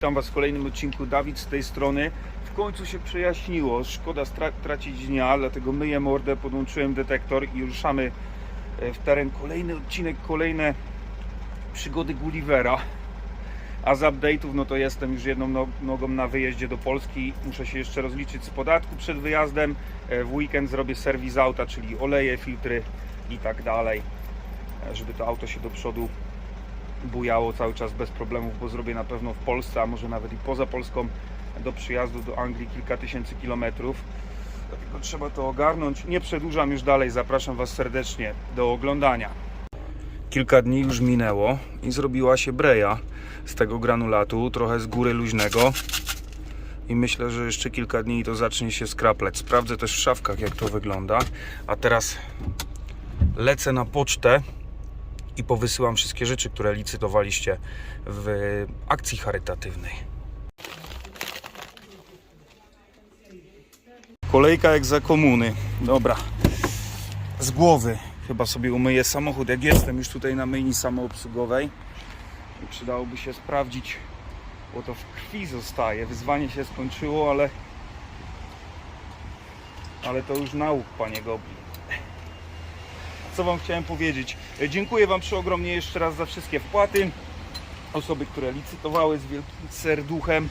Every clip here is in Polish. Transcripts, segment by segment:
Witam Was w kolejnym odcinku. Dawid z tej strony. W końcu się przejaśniło. Szkoda tracić dnia, dlatego myję mordę, podłączyłem detektor i ruszamy e, w teren. Kolejny odcinek, kolejne przygody Gullivera. A z update'ów, no to jestem już jedną no- nogą na wyjeździe do Polski. Muszę się jeszcze rozliczyć z podatku przed wyjazdem. E, W weekend zrobię serwis auta, czyli oleje, filtry i tak dalej, e, żeby to auto się do przodu bujało cały czas bez problemów, bo zrobię na pewno w Polsce, a może nawet i poza Polską do przyjazdu do Anglii kilka tysięcy kilometrów. Dlatego trzeba to ogarnąć. Nie przedłużam już dalej, zapraszam Was serdecznie do oglądania. Kilka dni już minęło i zrobiła się breja z tego granulatu, trochę z góry luźnego. I myślę, że jeszcze kilka dni to zacznie się skraplać. Sprawdzę też w szafkach, jak to wygląda. A teraz lecę na pocztę i powysyłam wszystkie rzeczy, które licytowaliście w akcji charytatywnej. Kolejka jak za komuny. Dobra. Z głowy chyba sobie umyję samochód. Jak jestem już tutaj na myjni samoobsługowej, przydałoby się sprawdzić, bo to w krwi zostaje. Wyzwanie się skończyło, ale ale to już nauk, panie Gobli co Wam chciałem powiedzieć. E, Dziękuję Wam przeogromnie jeszcze raz za wszystkie wpłaty. Osoby, które licytowały z wielkim serduchem.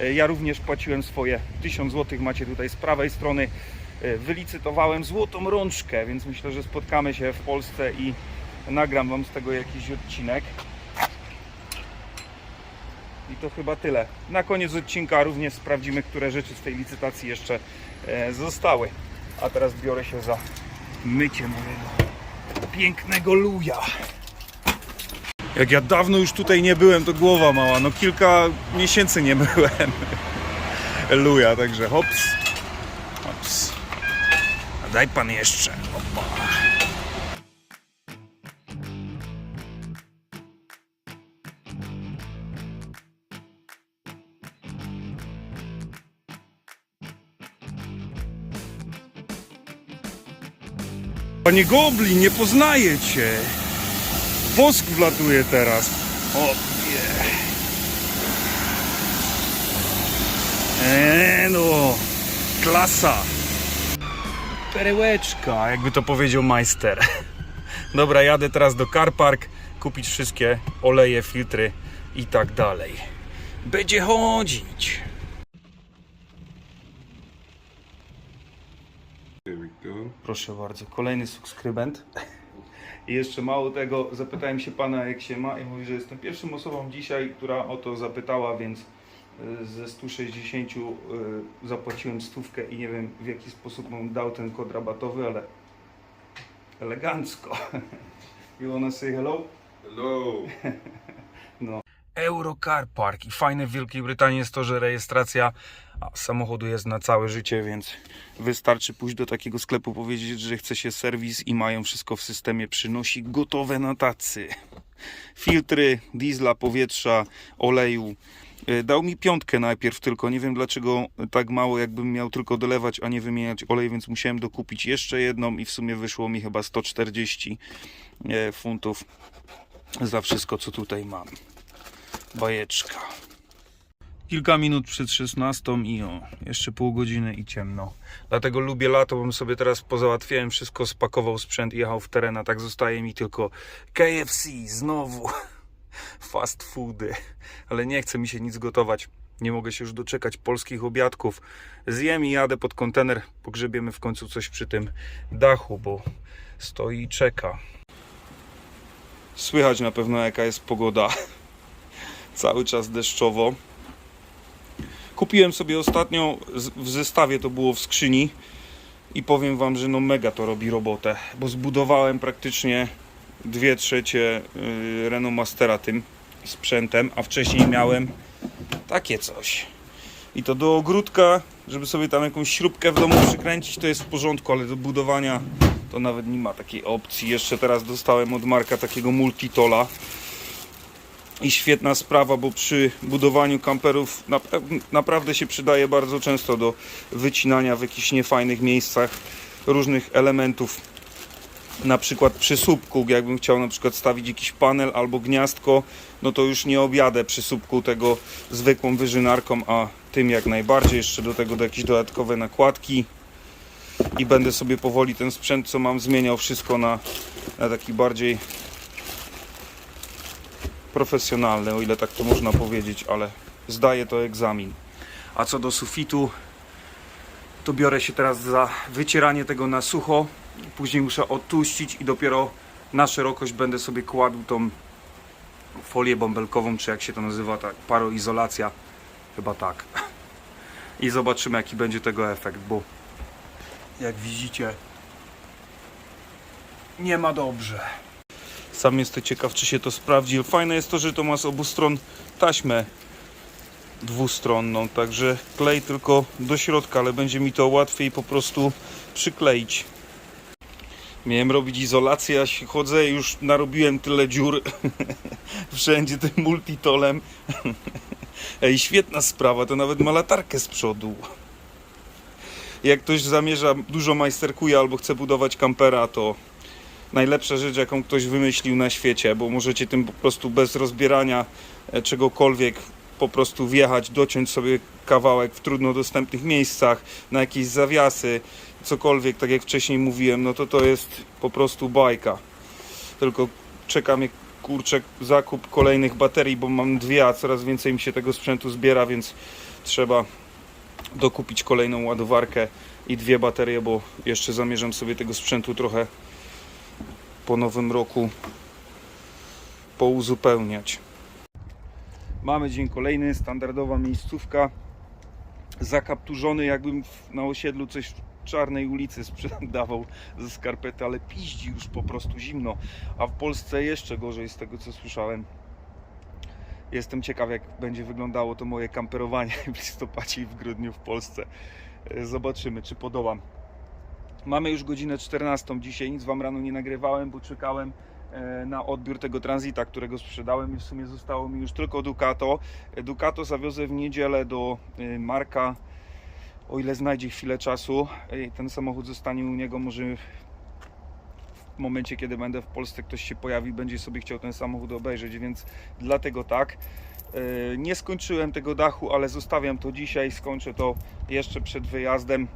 E, Ja również płaciłem swoje 1000 zł. Macie tutaj z prawej strony. E, Wylicytowałem złotą rączkę, więc myślę, że spotkamy się w Polsce i nagram Wam z tego jakiś odcinek. I to chyba tyle. Na koniec odcinka również sprawdzimy, które rzeczy z tej licytacji jeszcze zostały. A teraz biorę się za mycie mojego pięknego luja. Jak ja dawno już tutaj nie byłem, to głowa mała. No kilka miesięcy nie byłem. Luja, także hops. Hops. A daj pan jeszcze. Opa. Panie Goblin, nie poznaję cię. Wosk wlatuje teraz. O. Eee no. Klasa. Perełeczka, jakby to powiedział majster. Dobra, jadę teraz do Car Park kupić wszystkie oleje, filtry i tak dalej. Będzie chodzić. There we go. Proszę bardzo, kolejny subskrybent. I jeszcze mało tego, zapytałem się pana jak się ma i mówi, że jestem pierwszą osobą dzisiaj, która o to zapytała, więc y, ze 160 y, zapłaciłem stówkę i nie wiem w jaki sposób mu dał ten kod rabatowy, ale elegancko. You wanna say hello? Hello. Eurocar Park i fajne w Wielkiej Brytanii jest to, że rejestracja samochodu jest na całe życie, więc wystarczy pójść do takiego sklepu, powiedzieć, że chce się serwis i mają wszystko w systemie, przynosi gotowe na tacy. Filtry, diesla, powietrza, oleju. Y, Dał mi piątkę najpierw tylko, nie wiem dlaczego tak mało, jakbym miał tylko dolewać, a nie wymieniać olej, więc musiałem dokupić jeszcze jedną i w sumie wyszło mi chyba 140 e, funtów za wszystko, co tutaj mam bajeczka. Kilka minut przed 16 i o, jeszcze pół godziny i ciemno. Dlatego lubię lato, bym sobie teraz pozałatwiałem wszystko, spakował sprzęt i jechał w teren, a tak zostaje mi tylko KFC, znowu fast foody, ale nie chce mi się nic gotować. Nie mogę się już doczekać polskich obiadków. Zjem i jadę pod kontener, pogrzebiemy w końcu coś przy tym dachu, bo stoi i czeka. Słychać na pewno jaka jest pogoda cały czas deszczowo. Kupiłem sobie ostatnio w zestawie, to było w skrzyni i powiem Wam, że no mega to robi robotę, bo zbudowałem praktycznie dwie trzecie y, Renault Mastera tym sprzętem, a wcześniej miałem takie coś. I to do ogródka, żeby sobie tam jakąś śrubkę w domu przykręcić, to jest w porządku, ale do budowania to nawet nie ma takiej opcji. Jeszcze teraz dostałem od Marka takiego multitola i świetna sprawa, bo przy budowaniu kamperów napra- naprawdę się przydaje bardzo często do wycinania w jakichś niefajnych miejscach różnych elementów na przykład przy słupku, jakbym chciał na przykład stawić jakiś panel albo gniazdko, no to już nie objadę przy słupku tego zwykłą wyżynarką, a tym jak najbardziej. Jeszcze do tego do jakieś dodatkowe nakładki i będę sobie powoli ten sprzęt, co mam, zmieniał wszystko na, na taki bardziej profesjonalny, o ile tak to można powiedzieć, ale zdaję to egzamin. A co do sufitu, to biorę się teraz za wycieranie tego na sucho. Później muszę odtłuścić i dopiero na szerokość będę sobie kładł tą folię bąbelkową, czy jak się to nazywa, tak, paroizolacja. Chyba tak. I zobaczymy jaki będzie tego efekt, bo jak widzicie nie ma dobrze. Sam jestem ciekaw, czy się to sprawdzi. Fajne jest to, że to ma z obu stron taśmę dwustronną, także klej tylko do środka, ale będzie mi to łatwiej po prostu przykleić. Miałem robić izolację, a się chodzę już narobiłem tyle dziur wszędzie tym multitolem. Ej, świetna sprawa, to nawet ma latarkę z przodu. Jak ktoś zamierza, dużo majsterkuje albo chce budować kampera, to najlepsza rzecz, jaką ktoś wymyślił na świecie, bo możecie tym po prostu bez rozbierania e, czegokolwiek po prostu wjechać, dociąć sobie kawałek w trudno dostępnych miejscach, na jakieś zawiasy, cokolwiek, tak jak wcześniej mówiłem, no to to jest po prostu bajka. Tylko czeka mnie kurczę zakup kolejnych baterii, bo mam dwie, a coraz więcej mi się tego sprzętu zbiera, więc trzeba dokupić kolejną ładowarkę i dwie baterie, bo jeszcze zamierzam sobie tego sprzętu trochę po nowym roku pouzupełniać. Mamy dzień kolejny, standardowa miejscówka. Zakapturzony, jakbym na osiedlu coś czarnej ulicy sprzedawał ze skarpety, ale piździ już po prostu zimno. A w Polsce jeszcze gorzej z tego co słyszałem. Jestem ciekaw, jak będzie wyglądało to moje kamperowanie w listopadzie i w grudniu w Polsce. E, Zobaczymy, czy podołam. Mamy już godzinę 14 dzisiaj, nic Wam rano nie nagrywałem, bo czekałem e, na odbiór tego Transita, którego sprzedałem i w sumie zostało mi już tylko Ducato. E, Ducato zawiozę w niedzielę do e, Marka, o ile znajdzie chwilę czasu. Ten samochód zostanie u niego może w momencie, kiedy będę w Polsce, ktoś się pojawi, będzie sobie chciał ten samochód obejrzeć, więc dlatego tak. Nie skończyłem tego dachu, ale zostawiam to dzisiaj, skończę to jeszcze przed wyjazdem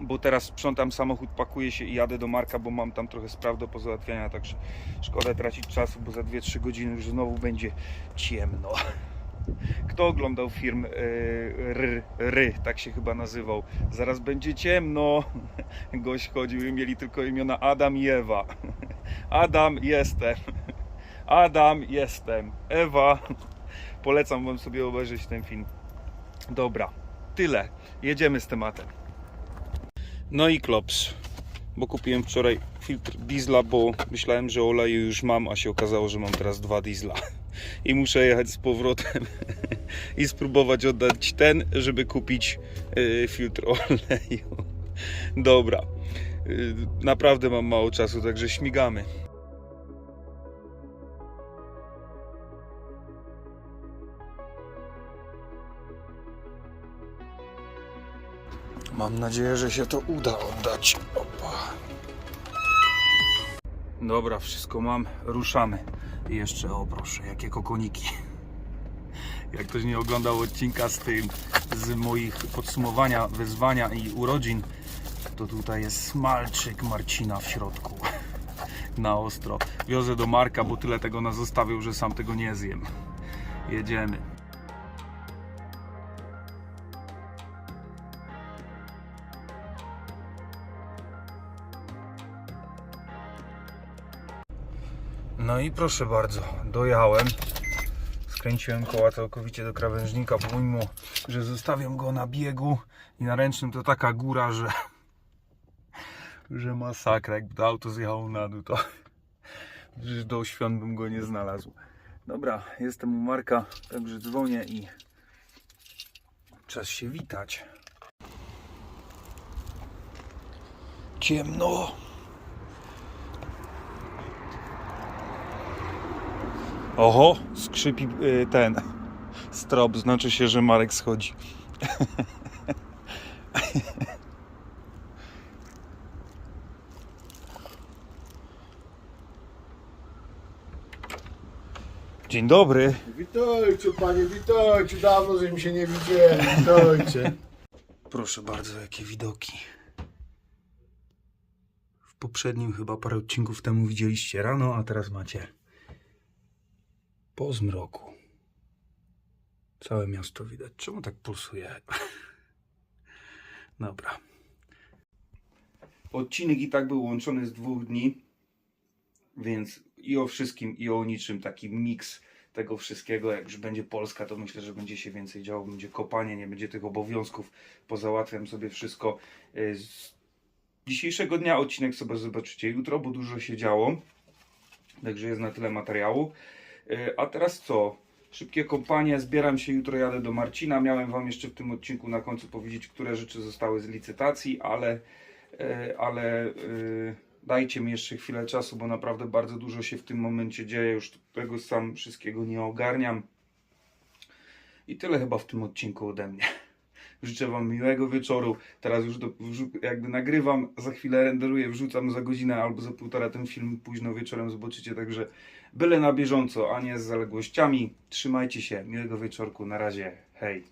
bo teraz sprzątam samochód, pakuję się i jadę do Marka, bo mam tam trochę spraw do pozałatwiania, także szkoda tracić czasu, bo za 2-3 godziny już znowu będzie ciemno. Kto oglądał film yy, Ry, Ry, tak się chyba nazywał? Zaraz będzie ciemno. Gość chodził i mieli tylko imiona Adam i Ewa. Adam jestem. Adam jestem. Ewa. Polecam wam sobie obejrzeć ten film. Dobra, tyle. Jedziemy z tematem. No i klops, bo kupiłem wczoraj filtr diesla, bo myślałem, że oleju już mam, a się okazało, że mam teraz dwa diesla. I muszę jechać z powrotem i spróbować oddać ten, żeby kupić yy, filtr oleju. Dobra, yy, naprawdę mam mało czasu, także śmigamy. Mam nadzieję, że się to uda oddać. Opa. Dobra, wszystko mam, ruszamy. I jeszcze, o proszę, jakie kokoniki. Jak ktoś nie oglądał odcinka z tym, z moich podsumowania, wyzwania i urodzin, to tutaj jest smalczyk Marcina w środku. Na ostro. Wiozę do Marka, bo tyle tego nas zostawił, że sam tego nie zjem. Jedziemy. No i proszę bardzo, dojechałem. Skręciłem koła całkowicie do krawężnika, pomimo, że zostawiam go na biegu i na ręcznym to taka góra, że że masakra, jakby to auto zjechało na dół, to do świąt bym go nie znalazł. Dobra, jestem u Marka, także dzwonię i czas się witać. Ciemno. Oho, skrzypi y, ten strop, znaczy się, że Marek schodzi. Dzień dobry. Witajcie panie, witajcie, dawno żeśmy się nie widzieli, witajcie. Proszę bardzo, jakie widoki. W poprzednim chyba parę odcinków temu widzieliście rano, a teraz macie po zmroku. Całe miasto widać. Czemu tak pulsuje? Dobra. Odcinek i tak był łączony z dwóch dni, więc i o wszystkim, i o niczym taki miks tego wszystkiego. Jak już będzie Polska, to myślę, że będzie się więcej działo, będzie kopanie, nie będzie tych obowiązków. Pozałatwiam sobie wszystko. Y, Z dzisiejszego dnia odcinek sobie zobaczycie jutro, bo dużo się działo. Także jest na tyle materiału. Y, A teraz co? Szybkie kompanie, zbieram się, jutro jadę do Marcina. Miałem Wam jeszcze w tym odcinku na końcu powiedzieć, które rzeczy zostały z licytacji, ale, y, ale y, dajcie mi jeszcze chwilę czasu, bo naprawdę bardzo dużo się w tym momencie dzieje. Już tego sam wszystkiego nie ogarniam. I tyle chyba w tym odcinku ode mnie. Życzę Wam miłego wieczoru. Teraz już do, jakby nagrywam, za chwilę renderuję, wrzucam za godzinę albo za półtora ten film późno wieczorem zobaczycie, także byle na bieżąco, a nie z zaległościami. Trzymajcie się, miłego wieczorku, na razie, hej.